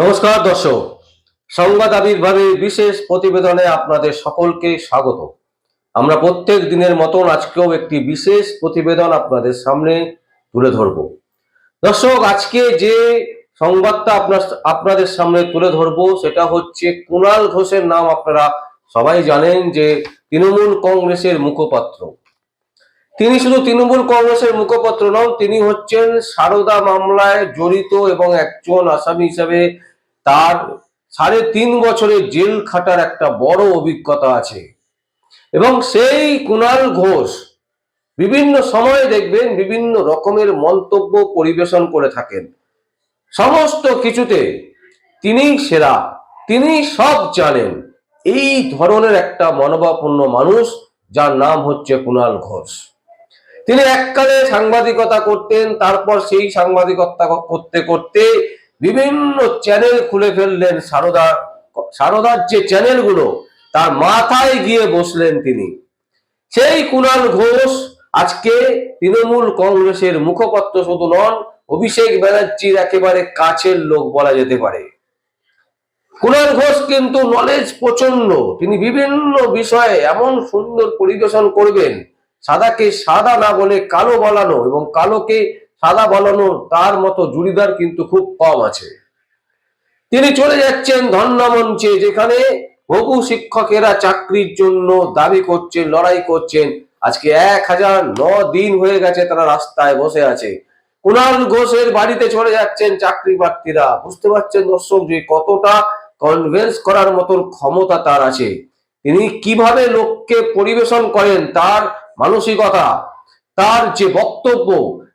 নমস্কার, দর্শক। সংবাদ আবির্ভাবের বিশেষ প্রতিবেদনে আপনাদের সকলকে স্বাগত। আমরা প্রত্যেক দিনের মতন আজকেও একটি বিশেষ প্রতিবেদন আপনাদের সামনে তুলে ধরব। দর্শক, আজকে যে সংবাদটা আপনার আপনাদের সামনে তুলে ধরব, সেটা হচ্ছে কুণাল ঘোষের নাম আপনারা সবাই জানেন যে তৃণমূল কংগ্রেসের মুখপাত্র। তিনি শুধু তৃণমূল কংগ্রেসের মুখপাত্র নন, তিনি হচ্ছেন সারদা মামলায় জড়িত এবং একজন আসামি হিসাবে তার সাড়ে তিন বছরের জেল খাটার একটা বড় অভিজ্ঞতা আছে। এবং সেই কুণাল ঘোষ বিভিন্ন সময়ে দেখবেন বিভিন্ন রকমের মন্তব্য পরিবেশন করে থাকেন। সমস্ত কিছুতে তিনি সেরা তিনি সব জানেন। এই ধরনের একটা মনোভাবপূর্ণ মানুষ যার নাম হচ্ছে কুণাল ঘোষ। তিনি এককালে সাংবাদিকতা করতেন, তারপর সেই সাংবাদিকতা করতে করতে বিভিন্ন চ্যানেল খুলে ফেললেন সারদা, সারদার যে চ্যানেলগুলো তার মাথায় গিয়ে বসলেন তিনি। সেই কুণাল ঘোষ আজকে তৃণমূল কংগ্রেসের মুখপাত্র শুধু নন, অভিষেক ব্যানার্জির একেবারে কাছের লোক বলা যেতে পারে। কুণাল ঘোষ কিন্তু নলেজ প্রচণ্ড তিনি বিভিন্ন বিষয়ে এমন সুন্দর পরিবেশন করবেন সাদাকে সাদা না বলে কালো বলানো এবং কালোকে সাদা বলানো তার মতো জুড়িদার কিন্তু খুব কম আছে। তিনি চলে যাচ্ছেন ধর্ণা মঞ্চে যেখানে বহু শিক্ষকেরা চাকরির জন্য দাবি করছেন, লড়াই করছেন। আজকে এক হাজার ন দিন হয়ে গেছে তারা রাস্তায় বসে আছে। কুণাল ঘোষের বাড়িতে চলে যাচ্ছেন চাকরি প্রার্থীরা বুঝতে পারছেন দর্শক যে কতটা কনভেন্স করার মতন ক্ষমতা তার আছে। তিনি কীভাবে লোককে পরিবেশন করেন, তার মানসিকতা, তার যে বক্তব্য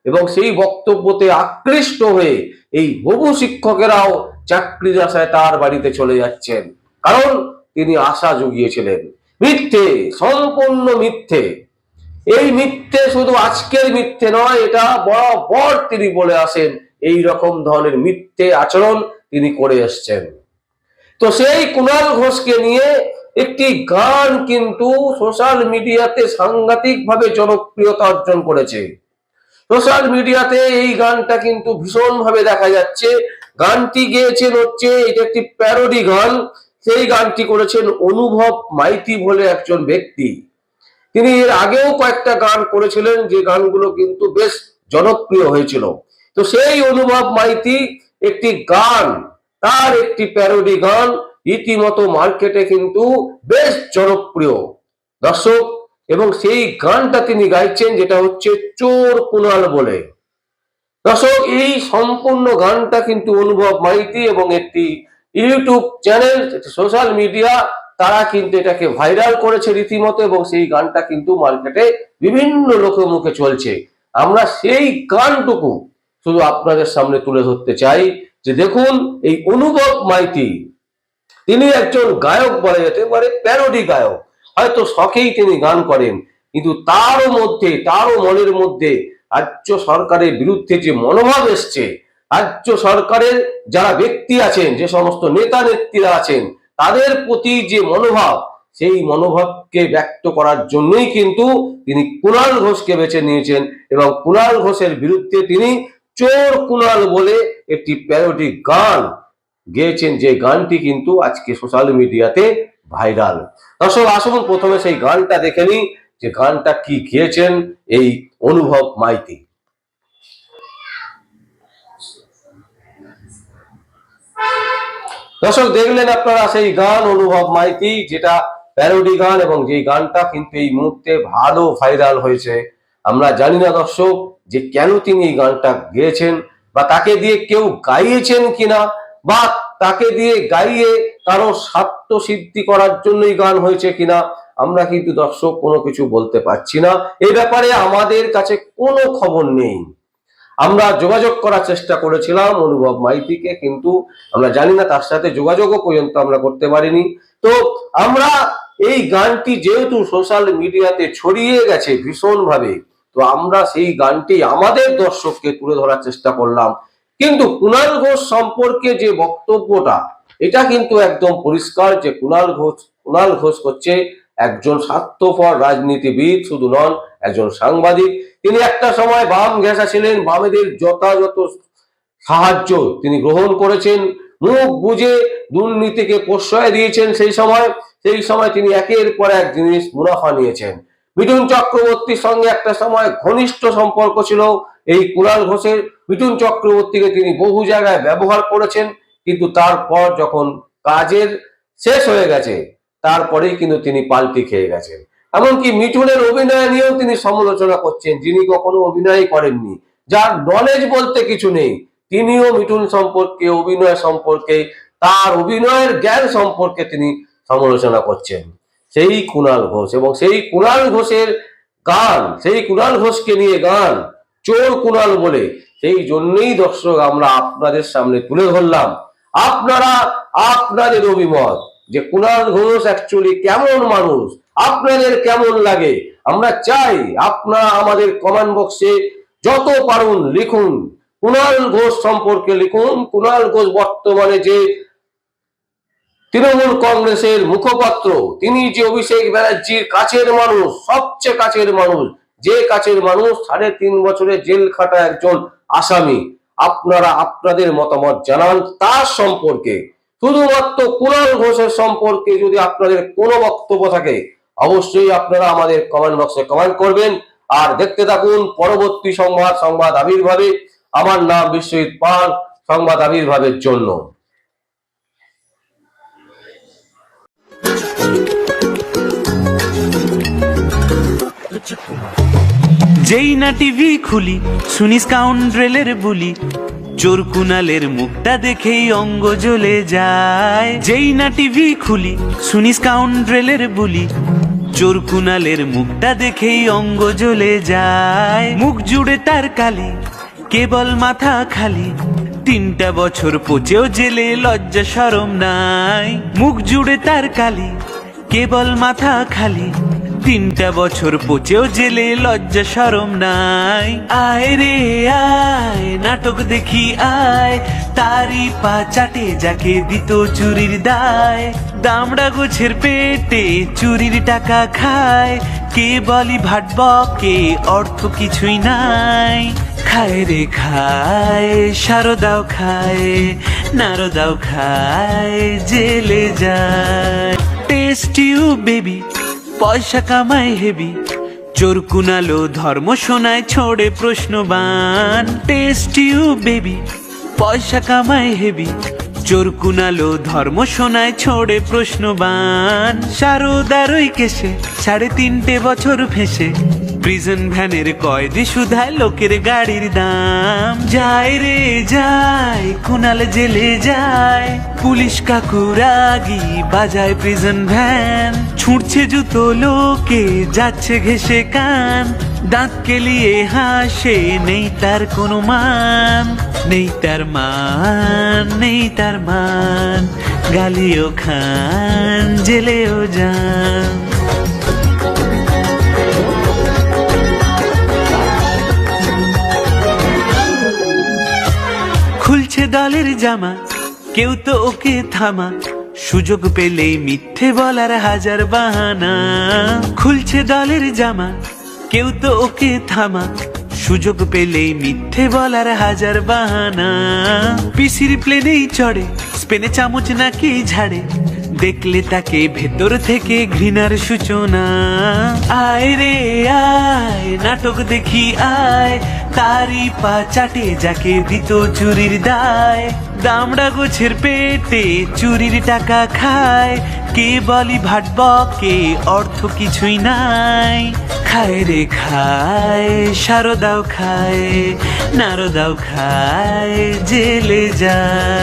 এবং সেই বক্তব্যতে আকৃষ্ট হয়ে এই বহু শিক্ষকেরাও চাকরির আশায় তার বাড়িতে চলে যাচ্ছেন। কারণ তিনি আশা জুগিয়েছিলেন, মিথ্যে সম্পূর্ণ মিথ্যে। এই মিথ্যে শুধু আজকের মিথ্যে নয়, এটা বরাবর তিনি বলে আসেন, এই রকম ধরনের মিথ্যে আচরণ তিনি করে এসছেন। তো সেই কুণাল ঘোষকে নিয়ে একটি গান কিন্তু সোশ্যাল মিডিয়াতে সাংঘাতিক ভাবে জনপ্রিয়তা অর্জন করেছে। সোশ্যাল মিডিয়াতে এই গানটা কিন্তু ভীষণ ভাবে দেখা যাচ্ছে। গানটি গেয়েছেন হচ্ছে, এটা একটি প্যারোডি গান। সেই গানটি করেছেন অনুভব মাইতি বলে একজন ব্যক্তি। তিনি এর আগেও কয়েকটা গান করেছিলেন, যে গানগুলো কিন্তু বেশ জনপ্রিয় হয়েছিল। তো সেই অনুভব মাইতি একটি গান, তার একটি প্যারোডি গান। রীতিমতো মার্কেটে কিন্তু বেশ জনপ্রিয়। দর্শক, এবং সেই গানটা তিনি গাইছেন যেটা হচ্ছে চোর কুণাল বলে। দর্শক, এই সম্পূর্ণ গানটা কিন্তু অনুভব মাইতি এবং একটি ইউটিউব চ্যানেল সোশ্যাল মিডিয়া, তারা কিন্তু এটাকে ভাইরাল করেছে রীতিমতো এবং সেই গানটা কিন্তু মার্কেটে বিভিন্ন লোকের মুখে চলছে। আমরা সেই গানটুকু শুধু আপনাদের সামনে তুলে ধরতে চাই যে দেখুন, এই অনুভব মাইতি তিনি একজন গায়ক বলা যেতে পারে প্যারোডি গায়ক। হয়তো শখেই তিনি গান করেন, কিন্তু তারও মধ্যে, তারও মনের মধ্যে রাজ্য সরকারের বিরুদ্ধে যে মনোভাব এসছে, রাজ্য সরকারের যারা ব্যক্তি আছেন, যে সমস্ত নেতা নেত্রীরা আছেন, তাদের প্রতি যে মনোভাব, সেই মনোভাবকে ব্যক্ত করার জন্যই কিন্তু তিনি কুণাল ঘোষকে বেছে নিয়েছেন এবং কুণাল ঘোষের বিরুদ্ধে তিনি চোর কুণাল বলে একটি প্যারোডি গান গেয়েছেন যে গানটি কিন্তু আজকে সোশ্যাল মিডিয়াতে ভাইরাল। দর্শক, আসুন প্রথমে সেই গানটা দেখে নিই, যে গানটা কি গেয়েছেন এই অনুভব মাইতি। দর্শক, দেখলেন আপনারা সেই গান অনুভব মাইতি, যেটা প্যারোডি গান এবং যে গানটা কিন্তু এই মুহূর্তে ভালো ভাইরাল হয়েছে। আমরা জানি না দর্শক যে কেন তিনি এই গানটা গেয়েছেন বা তাকে দিয়ে কেউ গাইয়েছেন কিনা বা তাকে দিয়ে গাইয়ে কারও স্বার্থ সিদ্ধি করার জন্যই গান হয়েছে কিনা, আমরা কিন্তু দর্শক কোনো কিছু বলতে পারছি না। এ ব্যাপারে আমাদের কাছে কোনো খবর নেই। আমরা যোগাযোগ করার চেষ্টা করেছিলাম অনুভব মাইতিকে, কিন্তু আমরা জানি না তার সাথে যোগাযোগও পর্যন্ত আমরা করতে পারিনি। তো আমরা এই গানটি যেহেতু সোশ্যাল মিডিয়াতে ছড়িয়ে গেছে ভীষণভাবে, তো আমরা সেই গানটি আমাদের দর্শককে তুলে ধরার চেষ্টা করলাম। কিন্তু কুণাল ঘোষ সম্পর্কে যে বক্তব্যটা, এটা কিন্তু একদম পরিষ্কার যে কুণাল ঘোষ কুণাল ঘোষ হচ্ছে একজন স্বার্থপর রাজনীতিবিদ, শুধু নন, একজন সাংবাদিক। তিনি একটা সময় বাম ঘেঁষা ছিলেন, বামেদের যথাযথ সাহায্য তিনি গ্রহণ করেছেন। মুখ বুঝে দুর্নীতিকে প্রশ্রয় দিয়েছেন সেই সময়। সেই সময় তিনি একের পর এক জিনিস মুনাফা নিয়েছেন। মিঠুন চক্রবর্তীর সঙ্গে একটা সময় ঘনিষ্ঠ সম্পর্ক ছিল। এই কুণাল ঘোষের মিঠুন চক্রবর্তীকে তিনি বহু জায়গায় ব্যবহার করেছেন, কিন্তু তারপর যখন কাজের শেষ হয়ে গেছে, তারপরেই কিন্তু তিনি পাল্টি খেয়ে গেছেন। এমনকি মিঠুনের অভিনয় নিয়েও তিনি সমালোচনা করছেন, যিনি কখনো অভিনয় করেননি। যার নলেজ বলতে কিছু নেই, তিনিও মিঠুন সম্পর্কে, অভিনয় সম্পর্কে, তার অভিনয়ের জ্ঞান সম্পর্কে তিনি সমালোচনা করছেন। সেই কুণাল ঘোষ এবং সেই কুণাল ঘোষের গান, সেই কুণাল ঘোষকে নিয়ে গান, চোর কুণাল বলে সেই জন্যই দর্শক আমরা আপনাদের সামনে তুলে ধরলাম। আপনারা, আপনাদের অভিমত যে কুণাল ঘোষ অ্যাকচুয়ালি কেমন মানুষ? আপনাদের কেমন লাগে? আমরা চাই আপনারা আমাদের কমেন্ট বক্সে যত পারুন লিখুন। কুণাল ঘোষ সম্পর্কে লিখুন। কুণাল ঘোষ বর্তমানে যে তৃণমূল কংগ্রেসের মুখপাত্র, তিনি যে অভিষেক ব্যানার্জির কাছের মানুষ, সবচেয়ে কাছের মানুষ, যে কাছের মানুষ সাড়ে তিন বছরের জেল খাটা একজন আসামি, আপনারা আপনাদের মতামত জানান তার সম্পর্কে। শুধুমাত্র কুণাল ঘোষের সম্পর্কে যদি আপনাদের কোনো বক্তব্য থাকে, অবশ্যই আপনারা আমাদের কমেন্ট বক্সে কমেন্ট করবেন। আর দেখতে থাকুন পরবর্তী সংবাদ সংবাদ আবির্ভাবে। আমার নাম বিশ্বজিৎ পাল, সংবাদ আবির্ভাবের জন্য। যেই না টিভি খুলি শুনি স্কাউন্ড্রেলের বুলি। চোর কুনালের মুখটা দেখেই অঙ্গ জ্বলে যায়। যেই না টিভি খুলি শুনি স্কাউন্ড্রেলের বুলি। চোর কুনালের মুখটা দেখেই অঙ্গ জ্বলে যায়। মুখ জুড়ে তার কালি, কেবল মাথা খালি। তিনটা বছর পচেও জেলে লজ্জা সরম নাই। মুখ জুড়ে তার কালি, কেবল মাথা খালি। তিনটা বছর পচেও জেলে লজ্জা সরম নাই। আয় রে, আয়, নাটক দেখি আয়। তারি পা চাটে যাকে দিত চুরির দায়। দামড়া গোছের পেটে চুরির টাকা খায়। কে বলি ভাটব কে অর্থ কিছুই নাই। খায় রে, খায় সারদাও খায়, নারদাও খায়, জেলে যায়। টেস্ট ইউ বেবি পয়সা কামায় হেবি। চোর কুনালো ধর্ম শোনায় ছোড়ে প্রশ্নবান। টেস্ট ইউ বেবি পয়সা কামায় হেবি। চোর কুনালো ধর্ম শোনায়, ছোড়ে প্রশ্নবান। সারদারই কেসে সাড়ে তিনটে বছর ফেসে প্রিজন ভ্যানের কয়দি সুধায় লোকের গাড়ির দাম। যায় রে যায়, কুনাল জেলে যায়। পুলিশ কাকু রাগি বাজায় প্রিজন ভ্যান ছুটছে জুতো লোকে, যাচ্ছে ঘেসে কান। দাঁত কেলিয়ে হাসে, নেই তার কোনো মান। নেই তার মান, নেই তার মান, গালিও খান, জেলেও যান। খুলছে দলের জামা, কেউ তো ওকে থামা, সুযোগ পেলেই মিথ্যে বলার হাজার বাহানা। খুলছে দলের জামা, কেউ তো ওকে থামা সুযোগ পেলেই মিথ্যে বলার হাজার বাহানা। পিসির প্লেনেই চড়ে, স্পেনে চামচ নাকি ঝাড়ে। দেখলে তাকে ভেতর থেকে ঘৃণার সূচনা। আয় রে, আয়, নাটক দেখি, আয়। তারি পা চাটে যাকে দিত চুরির দায়। দামড়া গোছের পেটে চুরির টাকা খায়। কে বলি ভাটব কে অর্থ কিছুই নাই। খায় রে খায় সারদাও খায় নারদাও খায় জেলে যায়।